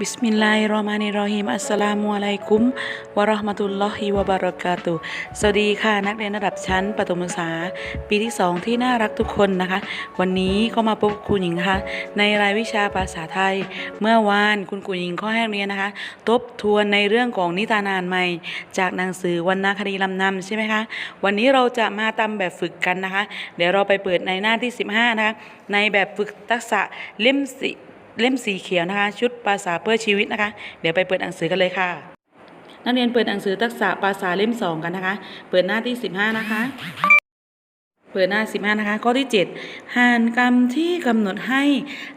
บิสมิลลาฮิรเราะห์มานิรเราะฮีมอัสสลามุอะลัยกุมวะเราะห์มะตุลลอฮิวะบารอกาตุสวัสดีค่ะ นักเรียนระดับชั้นประถมศึกษา ปีที่ 2 ที่น่ารักทุกคนนะคะ วันนี้ก็มาพบครูหญิงนะคะในรายวิชาภาษาไทย เมื่อวานคุณครูหญิงข้อให้นักเรียนนะคะ ทบทวนในเรื่องของนิทานานใหม่ จากหนังสือวรรณคดีลำนำใช่ไหมคะวันนี้เราจะมาทำแบบฝึกกันนะคะ เดี๋ยวเราไปเปิดในหน้าที่ 15 นะคะในแบบฝึกทักษะเล่มสิ เล่มสีเขียวนะคะ ชุดภาษาเพื่อชีวิตนะคะ เดี๋ยวไปเปิดหนังสือกันเลยค่ะ นักเรียนเปิดหนังสือทักษะภาษาเล่ม2กันนะคะ เปิดหน้าที่15นะคะเปิดหน้า15นะคะ ข้อที่7หานกรรมที่กำหนดให้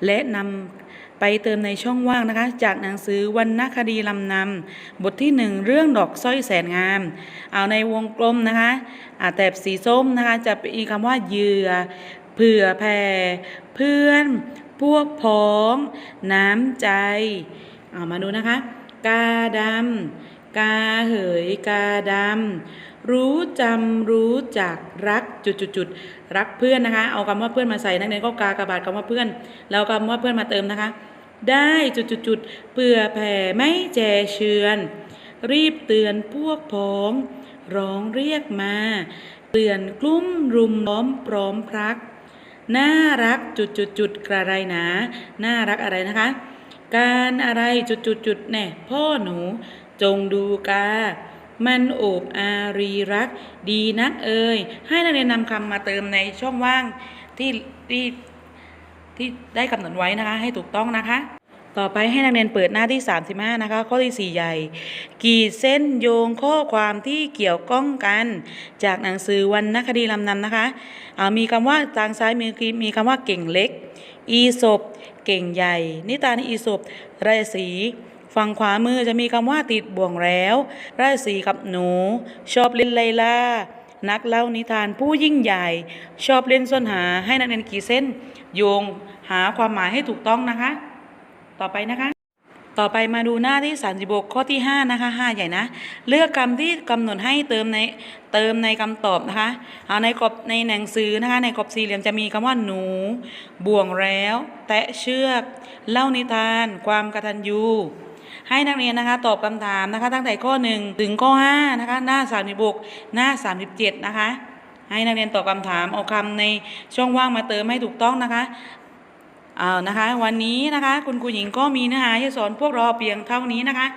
และนำไปเติมในช่องว่างนะคะ จากหนังสือวรรณคดีลำนำบทที่1เรื่องดอกสร้อยแสนงาม เอาในวงกลมนะคะอาแถบสีส้มนะคะ จะมีคำว่าเหยื่อเผื่อแผ่เพื่อน พวกพ้อง น้ำใจ เอามาดูนะคะ กาดำกาเหยกาดำรู้จำรู้จักรักจุดจุดจุดๆๆรักเพื่อนนะคะ เอาคำว่าเพื่อนมาใส่นักเรียนก็กากระบาดคำว่าเพื่อน แล้วคำว่าเพื่อนมาเติมนะคะ ได้จุดจุดจุดๆๆเผื่อแผ่ไม่แจเชือน รีบเตือนพวกพ้อง ร้องเรียกมาเตือนกลุ้มรุมล้อมพร้อมพรัก น่ารักจุดจุดจุดกระไรนะน่ารักอะไรนะคะ การอะไรจุดจุดจุดแน่พ่อหนูจงดูกา มันโอบอารีรัก ดีนักเอ่ยให้นักเรียนนำคำมาเติมในช่องว่างที่ที่ที่ได้กำหนดไว้นะคะ ให้ถูกต้องนะคะ ต่อไปให้นักเรียนเปิดหน้าที่ 35 นะคะ ข้อที่ 4 ใหญ่ กี่เส้นโยงข้อความที่เกี่ยวข้องกัน จากหนังสือวรรณคดีลำนำนะคะามีคำว่าทางซ้ายมีมีคำว่าเก่งเล็ก อีศบเก่งใหญ่ นิทานอีศบราศีฝั่งขวามือจะมีคำว่าติดบ่วงแล้วราศีกับหนู ชอบเล่นไลล่านักเล่านิทานผู้ยิ่งใหญ่ ชอบเล่นซ่อนหาให้นักเรียนกี่เส้น โยงหาความหมายให้ถูกต้องนะคะ ต่อไปนะคะ ต่อไปมาดูหน้าที่36ข้อที่ 5 นะคะ 5 ใหญ่นะ เลือกคำที่กำหนดให้เติมในเติมในคำตอบนะคะเอาในกรอบในหนังสือนะคะ ในกรอบสี่เหลี่ยมจะมีคำว่าหนู บ่วงแล้ว แตะเชือก เล่านิทาน ความกตัญญูให้นักเรียนนะคะตอบคำถามนะคะ ตั้งแต่ข้อ 1 ถึงข้อ5นะคะหน้า36หน้า 37 นะคะ ให้นักเรียนตอบคำถามเอาคำในช่องว่างมาเติมให้ถูกต้องนะคะ เอานะคะวันนี้นะคะคุณครูหญิงก็มีเนื้อหาที่จะสอนพวกเราเพียงเท่านี้นะคะ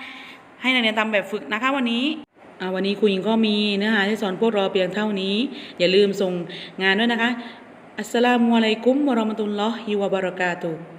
ให้นักเรียนทำแบบฝึกนะคะ วันนี้วันนี้ครูหญิงก็มีเนื้อหาที่สอนพวกเราเพียงเท่านี้ อย่าลืมส่งงานด้วยนะคะอัสสลามุอะลัยกุมวะราะมะตุลลอฮิวะบะเราะกาตุฮ์